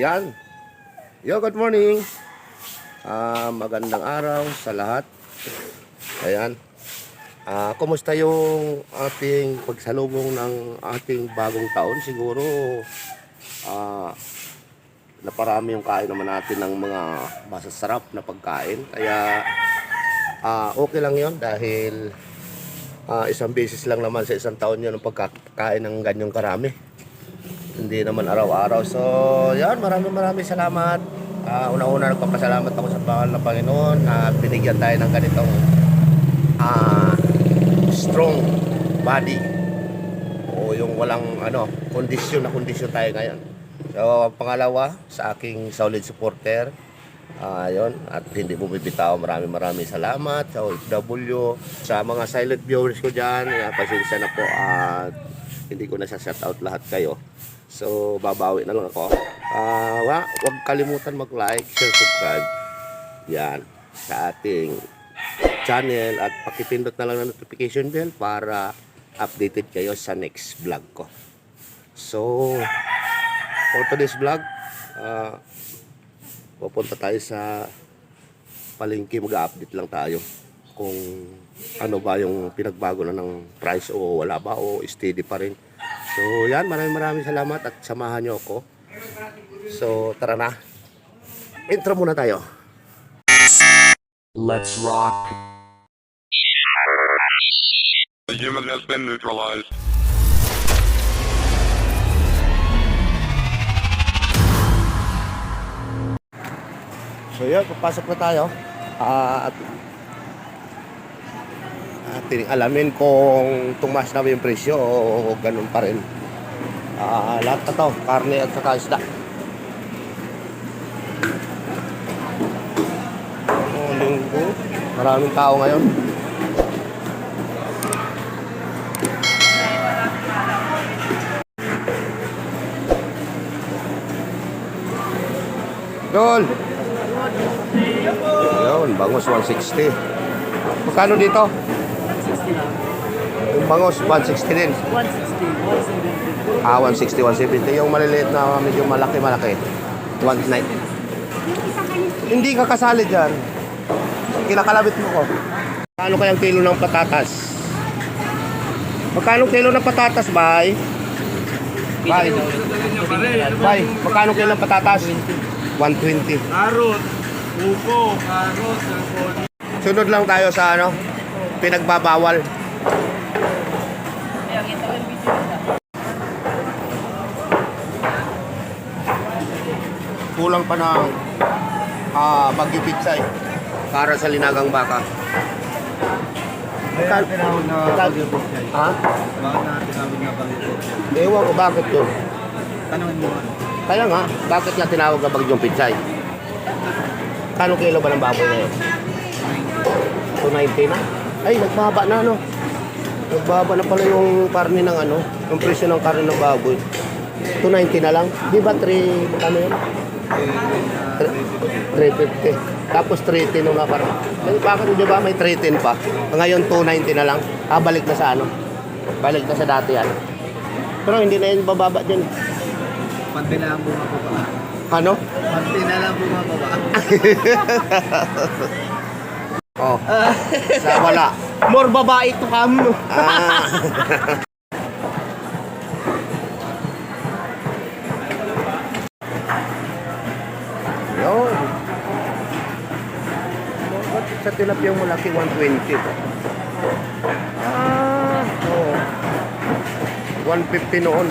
Yan. Yo, good morning. Ah, magandang araw sa lahat. Ayan. Ah, kumusta yung ating pagsalubong ng ating bagong taon? Siguro ah naparami yung kain naman natin ng mga masasarap na pagkain. Kaya ah okay lang 'yon dahil ah, isang beses lang naman sa isang taon yun ang pagkakain ng ganyong karami. Hindi naman araw-araw. So, yan, maraming maraming salamat. Ah, una-una nagpapasalamat ako sa bangal ng Panginoon na binigyan tayo ng ganitong ah, strong body. O yung walang ano, kondisyon na kondisyon tayo ngayon. So, pangalawa, sa aking solid supporter, Ah, yun. At hindi mo bibitaw. Maraming maraming salamat sa OFW. Sa mga silent viewers ko dyan, uh, pasensya na po at hindi ko na sa shout out lahat kayo. So, babawi na lang ako. Ah, wa, huwag kalimutan mag-like, share, subscribe. Yan. Sa ating channel at pakipindot na lang ng notification bell para updated kayo sa next vlog ko. So, for today's vlog, ah, pupunta tayo sa palengke mag-update lang tayo kung ano ba yung pinagbago na ng price o wala ba o steady pa rin. So yan, maraming maraming salamat at samahan nyo ako. So tara na. Intro muna tayo. Let's rock. The human has been neutralized. So yun, papasok na tayo. Ah, at ating alamin kung tumas na yung presyo o ganun pa rin. Ah, lahat na to, karne at saka isda. Oh, linggo. Maraming tao ngayon. Dol! Yun, bangos 160. Magkano dito? 160 lang. Yung bangos 160 din. 160, 170. Ah, 160, 170. Yung maliliit na medyo malaki-malaki. 190. Hindi ka kasali dyan. Kinakalabit mo ko. Magkano kayang kilo ng patatas? Magkano kilo ng patatas, bay? Bay. Bay, magkano kilo ng patatas? 120. Karot, upo, karot. Sunod lang tayo sa ano, pinagbabawal. Kulang pa ng ah, bagyo pizza eh. Para sa linagang baka. Kaya tinawag na? Bagyo Pichay. Ha? Bakit na tinawag na Bagyo Pichay? Ewan ko bakit yun. Tanungin mo. Kaya nga, bakit nga tinawag na bagyong pizza Kano kilo ba ng baboy ngayon? 290 na? Ay, nagbaba na ano. Nagbaba na pala yung karne ng ano, yung presyo ng karne ng baboy. 290 na lang. Di ba 3, ano yun? 350. Tapos 310 nung nakaraan. Eh, bakit di ba may 310 pa? Ngayon 290 na lang. Ah, balik na sa ano? Balik na sa dati ano. Pero hindi na yun bababa din. Panti na lang bumababa. Ano? Panti na lang bumababa. Oh. sa wala. More babae to come. Ah. Yo. Ba't sa tilapia yung malaki 120 po? Ah, oh. 150 noon.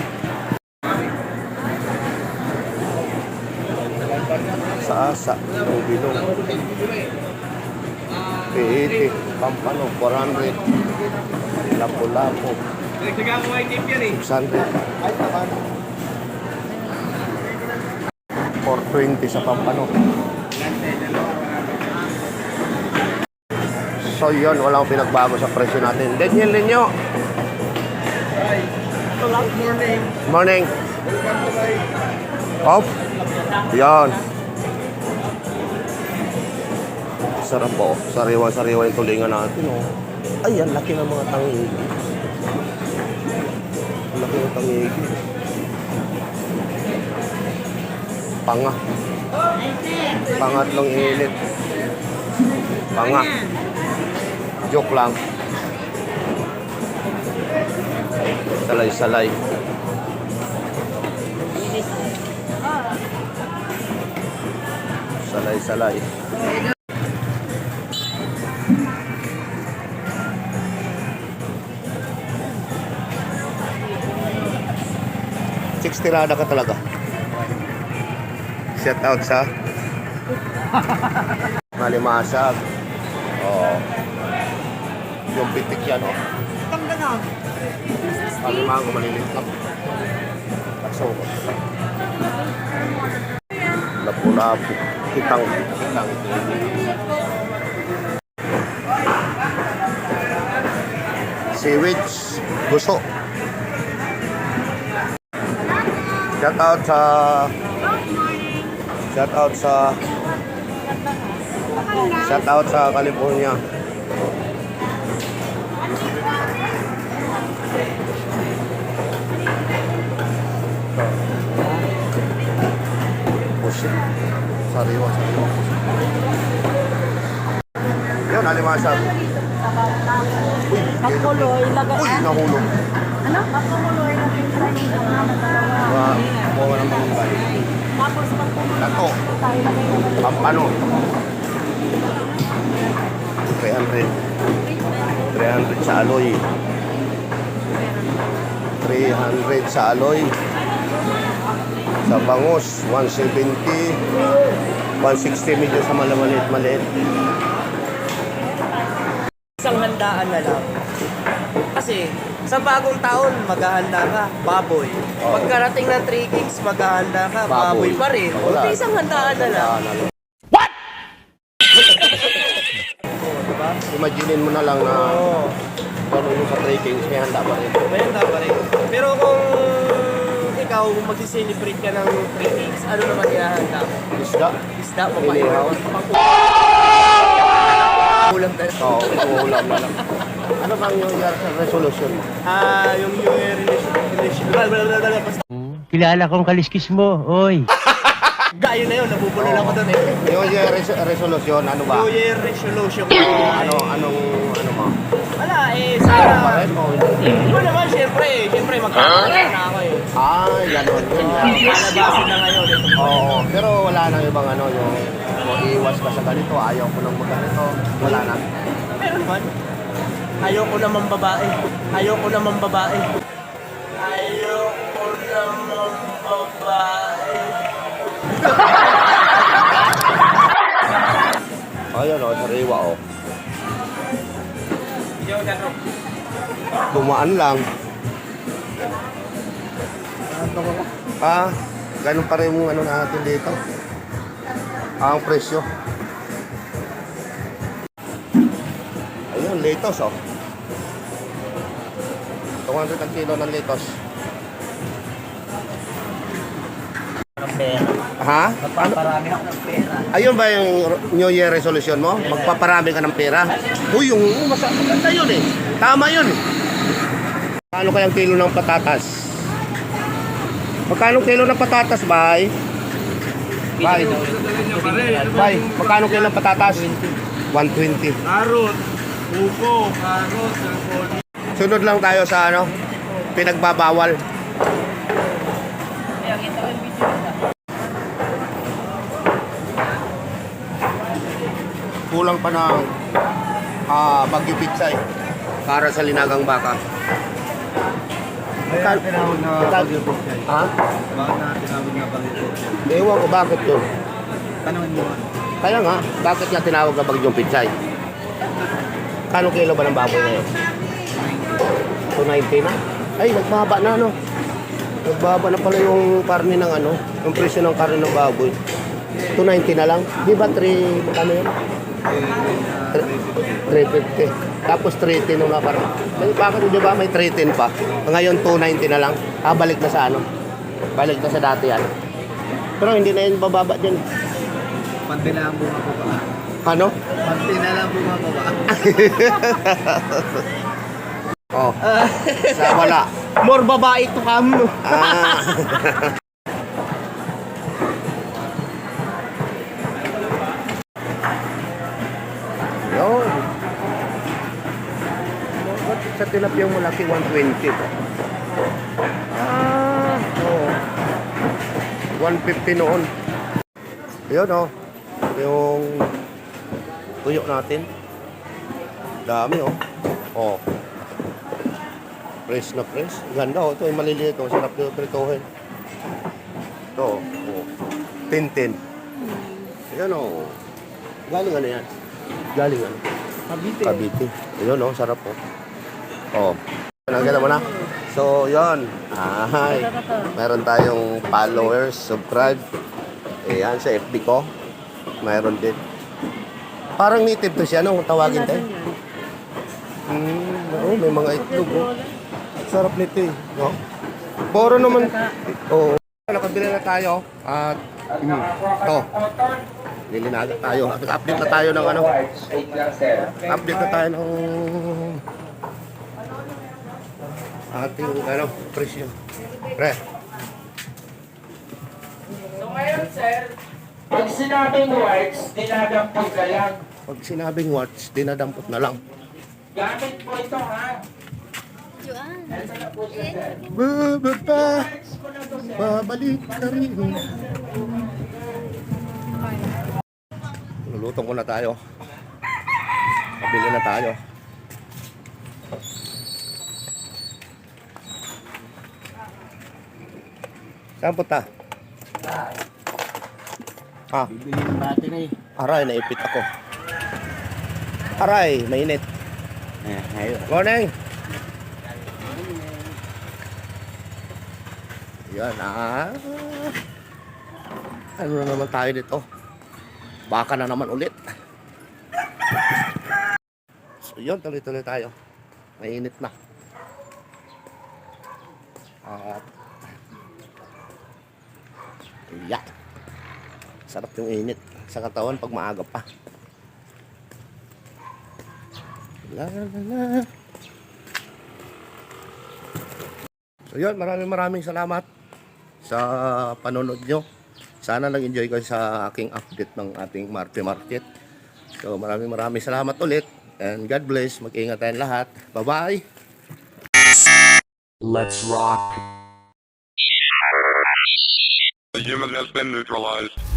Sa asa, bilog. 80, 80. Pampano, 400. Lapo-lapo. Nagsaga ko ay tip yan eh. 600. Ay, taban. 420 sa Pampano. So yun, walang pinagbago sa presyo natin. Daniel Linyo. Hi. Morning. Morning. Welcome to my... Sarap po. Sariwa-sariwa yung tulingan natin. Oh. Ay, laki ng mga tangigi. Ang laki ng tangigi. Panga. Pangatlong init. Panga. Joke lang. Salay-salay. Salay-salay. Six tirada ka talaga. Shout out sa Malimasag. Oo. Yung pitik yan, oh. Alimango malilit lang. Kaso, lapu-lapu. Kitang, kitang. Sewage, gusto. Shout out sa Shout out sa Shout out sa California. Pusit. Sariwa, sariwa. Yun, alimasag. Uy, Pakuloy, lagay. Uy, nahulog. Ano? Pakuloy, lagay. Wa, bawa ng mga balik. Tapos Tato. na Pampano. 300. 300 sa aloy. 300 sa aloy. Sa bangus, 170. 160 medyo sa malamalit maliit. Isang handaan na lang. Kasi sa bagong taon, maghahanda ka, baboy. Oo. Pagkarating ng 3 kings, maghahanda ka, Baboy. baboy, pa rin. Wala. isang handaan na lang. Handaan na lang. What? Imaginein mo na lang na Oo. gano'n yung sa trekking, may handa pa rin. May handa pa rin. Pero kung ikaw mag-celebrate ka ng 3 kings, ano naman ihahanda mo? Isda. Isda, Inihaw. Ulam talaga. Oo, pangulam na lang. Ano bang yung resolution mo? Ah, yung New Year resolution. Blablabla, basta Kilala kong kaliskis mo, oy. gayo na yun, nabubulol ako doon eh. Yung year res- resolution, ano ba? New Year resolution. Ano, anong, ano mo? Wala eh, Ano sana. pa rin? O hindi? Ano naman, syempre, syempre magkakaroon na ako eh. Yun lang. Palabasin na ngayon. eh. Oo, pero wala nang ibang ano, yung kung iwas ka sa ganito, ayaw ko nang magganito, wala na. Meron man. Ayoko naman babae. Ayoko naman babae. Ayoko naman babae. Ayun o, sariwa o. Dumaan lang. Ah, ganun pa rin yung ano natin dito. Ah, ang presyo. Ayun, litos oh. 200 ang kilo ng litos. Ng pera. Ha? Magpaparami ako ng pera. Ayun ba yung New Year resolution mo? Magpaparami ka ng pera? Uy, yung mas maganda yun eh. Tama yun eh. Magkano kayang kilo ng patatas? Magkano kilo ng patatas, bay? Bay. Bay, magkano kilo ng patatas? 120. Karot, upo, karot, cellphone. Sunod lang tayo sa ano, pinagbabawal. Kulang pa ng ah, bagyo pizza eh. Para sa linagang baka. Kaya tinawag na bagyo siya. Ha? Bakit na tinawag na bagyo po siya? Ewan ko bakit yun. Tanungin mo. Kaya nga, bakit nga tinawag na bagyong pizza eh? Kano kilo ba ng baboy ngayon? 290 na? Ay, nagbaba na ano. Nagbaba na pala yung karne ng ano, yung presyo ng karne ng baboy. 290 na lang. Di ba 3, magkano yun? 350. Tapos 310 nung nakaraan. Bakit di ba may 310 pa? Ngayon 290 na lang. Ah, balik na sa ano? Balik na sa dati yan. Pero hindi na yun bababa dyan. Pante na ang bunga po ba? Ano? Pante na lang bunga po ba? Oh, sa wala. More babae to come. Ah. tilapia mo laki 120 to? Ah, oo. 150 noon. Yun oh. Yung tuyo natin. Dami oh. Oh. Fresh na fresh. Ganda oh. Ito yung maliliit oh. Sarap yung prituhin. Ito oh. Tintin. Yan oh. Galing ano yan? Galing ano? Kabite. Cavite. Ayun, oh, sarap po. Oh. Nagkita mo na? So, yun. Ay, meron tayong followers, subscribe. Ayan, sa FB ko. Meron din. Parang native to siya, no? Tawagin tayo. Hmm, oh, may mga itlog, oh. Sarap nito, eh. No? Puro naman. Oo. Oh. Nakabili na tayo. At, hmm, to. Lilinaga tayo. Update na tayo ng ano. Update na tayo ng ating ano, presyo. Pre, So ngayon, sir, pag sinabing words, dinadampot ka lang. pag sinabing watch, dinadampot na lang. Gamit po ito, ha? Bababa, babalik ka rin. Lulutong ko na tayo. Pabili na tayo. Saan punta? Ah, Bibili ng battery. aray, naipit ako. Aray, mainit. Eh. Morning! Yan ah. Ano na naman tayo dito? Baka na naman ulit. So yun, tuloy-tuloy tayo. Mainit na. At yeah. Sarap yung init sa katawan pag maaga pa. La la la. So yun, maraming maraming salamat sa panonood nyo. Sana nag-enjoy kayo sa aking update ng ating Marte Market. So maraming maraming salamat ulit. And God bless. Mag-ingat tayong lahat. Bye-bye. The human has been neutralized.